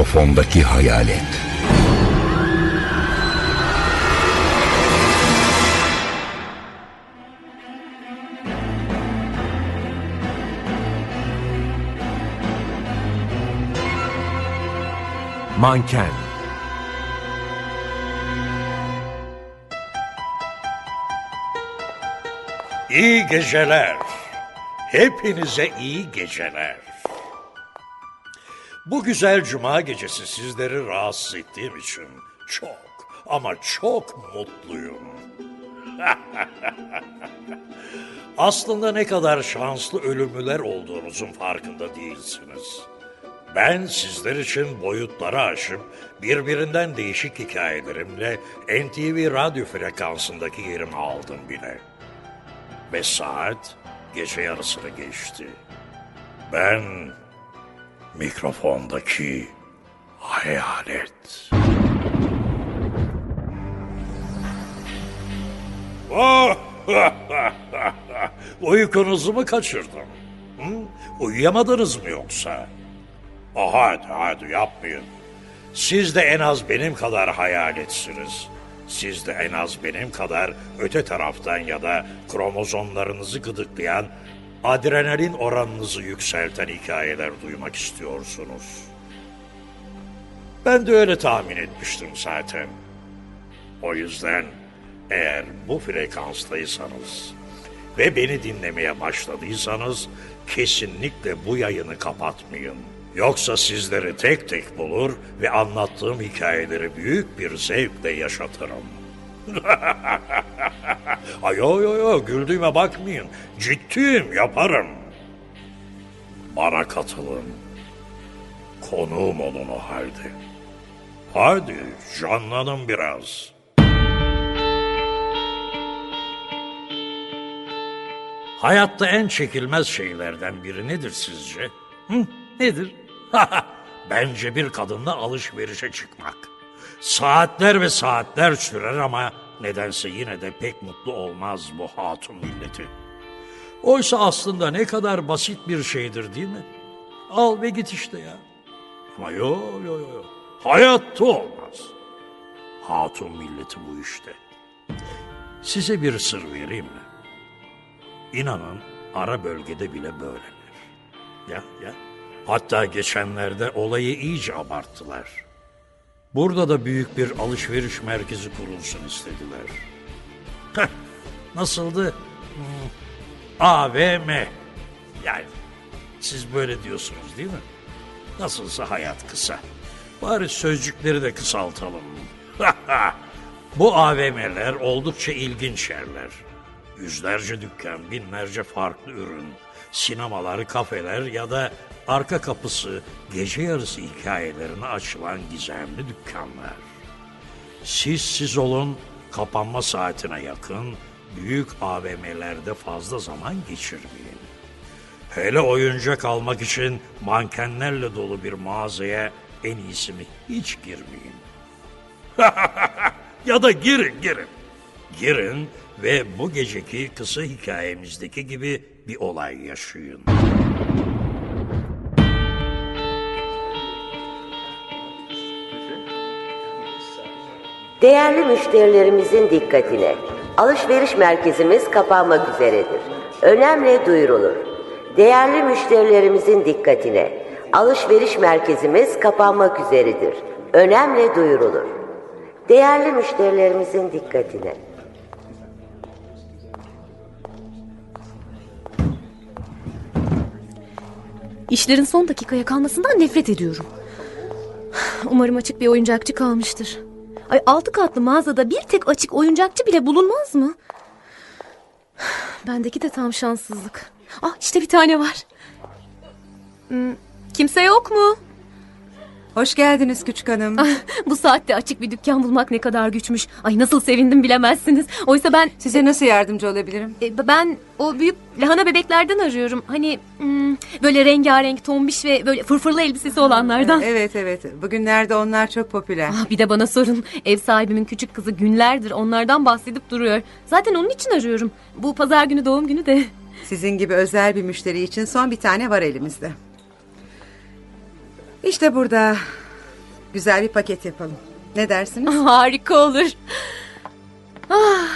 Mikrofondaki hayalet. Manken İyi geceler. Hepinize iyi geceler. Bu güzel cuma gecesi sizleri rahatsız ettiğim için çok ama çok mutluyum. Aslında ne kadar şanslı ölümlüler olduğunuzun farkında değilsiniz. Ben sizler için boyutları aşıp birbirinden değişik hikayelerimle NTV radyo frekansındaki yerimi aldım bile. Ve saat gece yarısını geçti. Ben mikrofondaki hayalet. Oh! Uykunuzu mu kaçırdım? Hı? Uyuyamadınız mı yoksa? Oh, hadi hadi yapmayın. Siz de en az benim kadar hayaletsiniz. Siz de en az benim kadar öte taraftan ya da kromozomlarınızı gıdıklayan, adrenalin oranınızı yükselten hikayeler duymak istiyorsunuz. Ben de öyle tahmin etmiştim zaten. O yüzden eğer bu frekanstaysanız ve beni dinlemeye başladıysanız kesinlikle bu yayını kapatmayın. Yoksa sizleri tek tek bulur ve anlattığım hikayeleri büyük bir zevkle yaşatırım. Ay yo yo yo güldüğüme bakmayın. Ciddiyim yaparım. Bana katılın. Konuğum olun o halde. Hadi canlanın biraz. Hayatta en çekilmez şeylerden biri nedir sizce? Hı? Nedir? Bence bir kadınla alışverişe çıkmak. Saatler ve saatler sürer ama nedense yine de pek mutlu olmaz bu hatun milleti. Oysa aslında ne kadar basit bir şeydir değil mi? Al ve git işte ya. Ama yo yo yo. Hayatta olmaz. Hatun milleti bu işte. Size bir sır vereyim mi? İnanın ara bölgede bile böyleler. Ya ya. Hatta geçenlerde olayı iyice abarttılar. Burada da büyük bir alışveriş merkezi kurulsun istediler. Nasıldı? Hmm, AVM. Yani siz böyle diyorsunuz değil mi? Nasılsa hayat kısa. Bari sözcükleri de kısaltalım. Bu AVM'ler oldukça ilginç yerler. Yüzlerce dükkan, binlerce farklı ürün, sinemalar, kafeler ya da arka kapısı gece yarısı hikayelerine açılan gizemli dükkanlar. Siz siz olun, kapanma saatine yakın büyük AVM'lerde fazla zaman geçirmeyin. Hele oyuncak almak için mankenlerle dolu bir mağazaya en iyisi mi hiç girmeyin. ya da girin girin. Girin ve bu geceki kısa hikayemizdeki gibi bir olay yaşayın. Değerli müşterilerimizin dikkatine. Alışveriş merkezimiz kapanmak üzeredir. Önemli duyurulur. Değerli müşterilerimizin dikkatine. Alışveriş merkezimiz kapanmak üzeredir. Önemli duyurulur. Değerli müşterilerimizin dikkatine. İşlerin son dakikaya kalmasından nefret ediyorum. Umarım açık bir oyuncakçı kalmıştır. Ay altı katlı mağazada bir tek açık oyuncakçı bile bulunmaz mı? Bendeki de tam şanssızlık. Ah işte bir tane var. Hmm, kimse yok mu? Hoş geldiniz küçük hanım. Ah, bu saatte açık bir dükkan bulmak ne kadar güçmüş. Ay nasıl sevindim bilemezsiniz. Oysa ben Size nasıl yardımcı olabilirim? e, ben o büyük lahana bebeklerden arıyorum. Hani hmm, böyle rengarenk tombiş ve böyle fırfırlı elbisesi olanlardan. Evet evet. Bugünlerde onlar çok popüler. Ah, bir de bana sorun. Ev sahibimin küçük kızı günlerdir onlardan bahsedip duruyor. Zaten onun için arıyorum. Bu pazar günü doğum günü de. Sizin gibi özel bir müşteri için son bir tane var elimizde. İşte burada. Güzel bir paket yapalım. Ne dersiniz? Harika olur. Ah,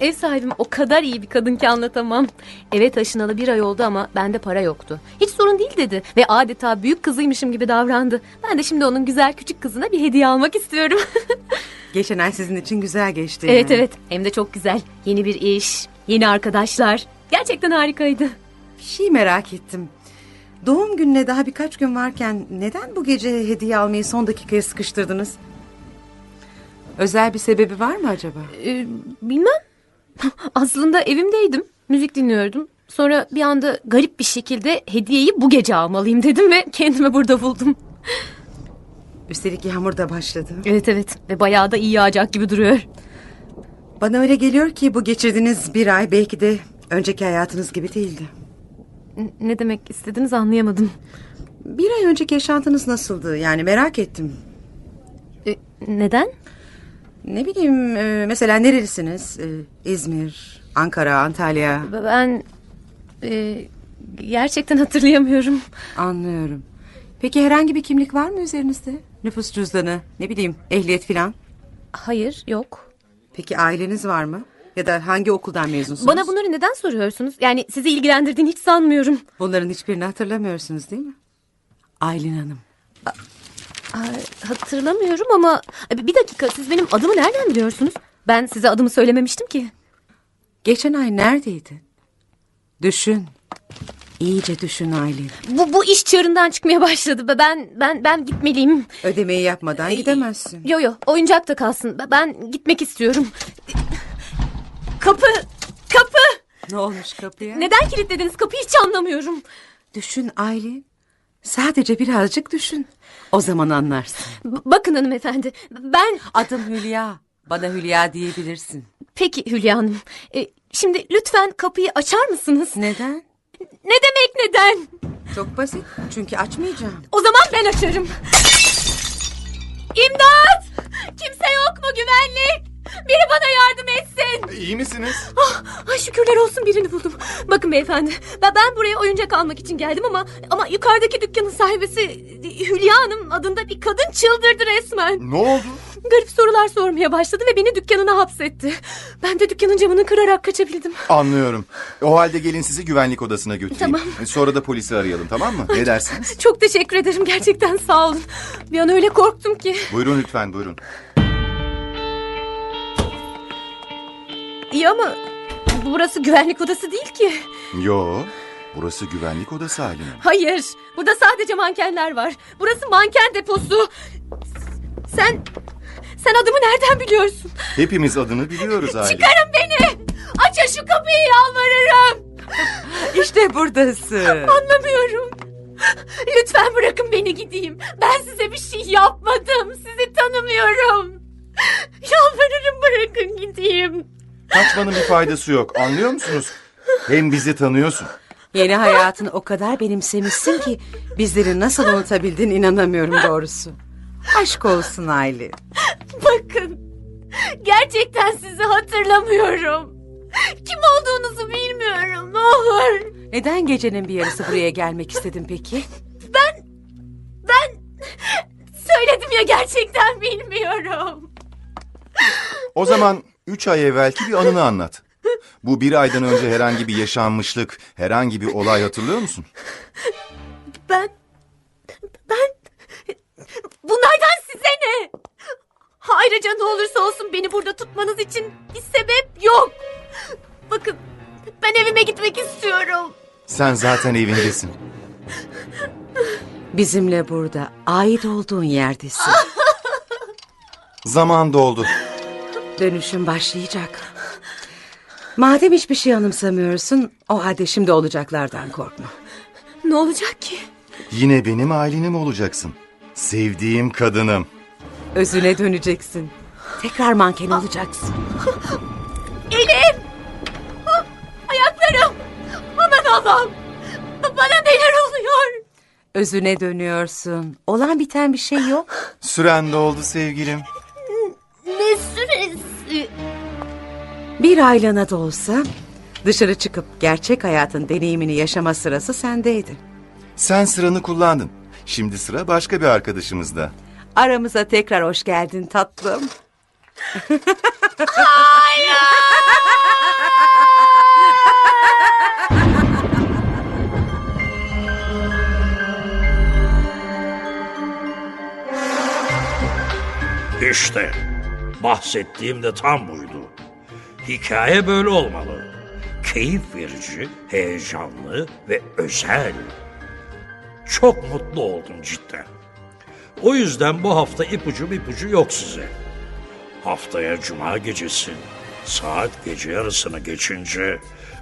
ev sahibim o kadar iyi bir kadın ki anlatamam. Eve taşınalı bir ay oldu ama bende para yoktu. Hiç sorun değil dedi ve adeta büyük kızıymışım gibi davrandı. Ben de şimdi onun güzel küçük kızına bir hediye almak istiyorum. Geçen ay sizin için güzel geçti. evet evet hem de çok güzel. Yeni bir iş, yeni arkadaşlar. Gerçekten harikaydı. Bir şey merak ettim. Doğum gününe daha birkaç gün varken neden bu gece hediye almayı son dakikaya sıkıştırdınız? Özel bir sebebi var mı acaba? Ee, bilmem. Aslında evimdeydim. Müzik dinliyordum. Sonra bir anda garip bir şekilde hediyeyi bu gece almalıyım dedim ve kendimi burada buldum. Üstelik yağmur da başladı. Evet evet ve bayağı da iyi yağacak gibi duruyor. Bana öyle geliyor ki bu geçirdiğiniz bir ay belki de önceki hayatınız gibi değildi. Ne demek istediniz anlayamadım. Bir ay önceki yaşantınız nasıldı? Yani merak ettim. Ee, neden? Ne bileyim e, mesela nerelisiniz? E, İzmir, Ankara, Antalya. Ben e, gerçekten hatırlayamıyorum. Anlıyorum. Peki herhangi bir kimlik var mı üzerinizde? Nüfus cüzdanı, ne bileyim ehliyet filan. Hayır yok. Peki aileniz var mı? Ya da hangi okuldan mezunsunuz? Bana bunları neden soruyorsunuz? Yani sizi ilgilendirdiğini hiç sanmıyorum. Bunların hiçbirini hatırlamıyorsunuz değil mi? Aylin Hanım. Ay, hatırlamıyorum ama bir dakika siz benim adımı nereden biliyorsunuz? Ben size adımı söylememiştim ki. Geçen ay neredeydin? Düşün. İyice düşün Aylin. Bu bu iş çığırından çıkmaya başladı. Ben ben ben gitmeliyim. Ödemeyi yapmadan gidemezsin. Yo yo oyuncak da kalsın. Ben gitmek istiyorum. Kapı kapı. Ne olmuş kapıya? Neden kilitlediniz kapıyı hiç anlamıyorum. Düşün Aylin. Sadece birazcık düşün. O zaman anlarsın. B- bakın hanımefendi ben Adım Hülya. Bana Hülya diyebilirsin. peki Hülya Hanım. E, şimdi lütfen kapıyı açar mısınız? Neden? Ne demek neden? Çok basit. Çünkü açmayacağım. O zaman ben açarım. İmdat! Kimse yok mu güvenlik? Biri bana yardım etsin. İyi misiniz? Ah, ay şükürler olsun birini buldum. Bakın beyefendi ben, ben buraya oyuncak almak için geldim ama ama yukarıdaki dükkanın sahibesi Hülya Hanım adında bir kadın çıldırdı resmen. Ne oldu? Garip sorular sormaya başladı ve beni dükkanına hapsetti. Ben de dükkanın camını kırarak kaçabildim. Anlıyorum. O halde gelin sizi güvenlik odasına götüreyim. Tamam. E, Sonra da polisi arayalım tamam mı? Ne dersiniz? Çok teşekkür ederim gerçekten sağ olun. Bir an öyle korktum ki. Buyurun lütfen buyurun. İyi ama burası güvenlik odası değil ki. Yo. Burası güvenlik odası Hanım. Hayır. Burada sadece mankenler var. Burası manken deposu. Sen... Sen adımı nereden biliyorsun? Hepimiz adını biliyoruz Aylin. Çıkarın beni. Açın şu kapıyı yalvarırım. İşte buradasın. Anlamıyorum. Lütfen bırakın beni gideyim. Ben size bir şey yapmadım. Faydası yok anlıyor musunuz? Hem bizi tanıyorsun. Yeni hayatını o kadar benimsemişsin ki bizleri nasıl unutabildin inanamıyorum doğrusu. Aşk olsun Aylin. Bakın. Gerçekten sizi hatırlamıyorum. Kim olduğunuzu bilmiyorum. Ne olur. Neden gecenin bir yarısı buraya gelmek istedin peki? Ben söyledim ya gerçekten bilmiyorum. O zaman üç ay evvelki bir anını anlat. Bu bir aydan önce herhangi bir yaşanmışlık, herhangi bir olay hatırlıyor musun? Ben ben bunlardan size ne? Ayrıca ne olursa olsun beni burada tutmanız için bir sebep yok. Bakın ben evime gitmek istiyorum. Sen zaten evindesin. Bizimle burada ait olduğun yerdesin. Zaman doldu. Dönüşüm başlayacak. Madem hiçbir şey anımsamıyorsun o halde şimdi olacaklardan korkma. Ne olacak ki? Yine benim ailenim olacaksın. Sevdiğim kadınım. Özüne döneceksin. Tekrar manken olacaksın. Elim! Ah, Ayaklarım! Aman Allah'ım! Bana neler oluyor? Özüne dönüyorsun. Olan biten bir şey yok. Süren doldu sevgilim. Bir aylana da olsa dışarı çıkıp gerçek hayatın deneyimini yaşama sırası sendeydi. Sen sıranı kullandın. Şimdi sıra başka bir arkadaşımızda. Aramıza tekrar hoş geldin tatlım. İşte bahsettiğim de tam buydu. Hikaye böyle olmalı. Keyif verici, heyecanlı ve özel. Çok mutlu oldum cidden. O yüzden bu hafta ipucu ipucu yok size. Haftaya cuma gecesi saat gece yarısını geçince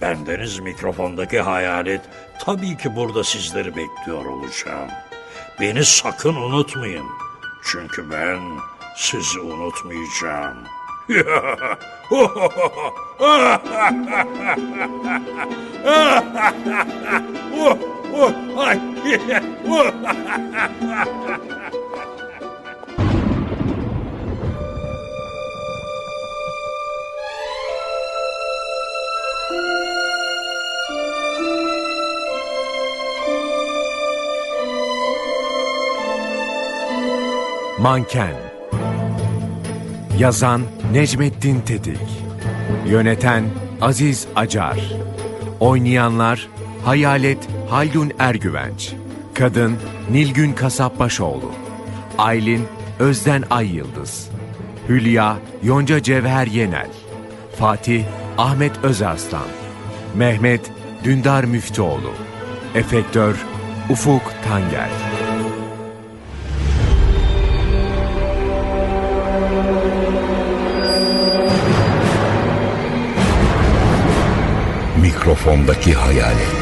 bendeniz mikrofondaki hayalet tabii ki burada sizleri bekliyor olacağım. Beni sakın unutmayın. Çünkü ben sizi unutmayacağım. Ay. Yazan Necmettin Tetik. Yöneten Aziz Acar. Oynayanlar Hayalet Haldun Ergüvenç. Kadın Nilgün Kasapbaşoğlu. Aylin Özden Ay Yıldız Hülya Yonca Cevher Yenel. Fatih Ahmet Özarslan. Mehmet Dündar Müftüoğlu. Efektör Ufuk Tanger Mikrofondaki hayalet.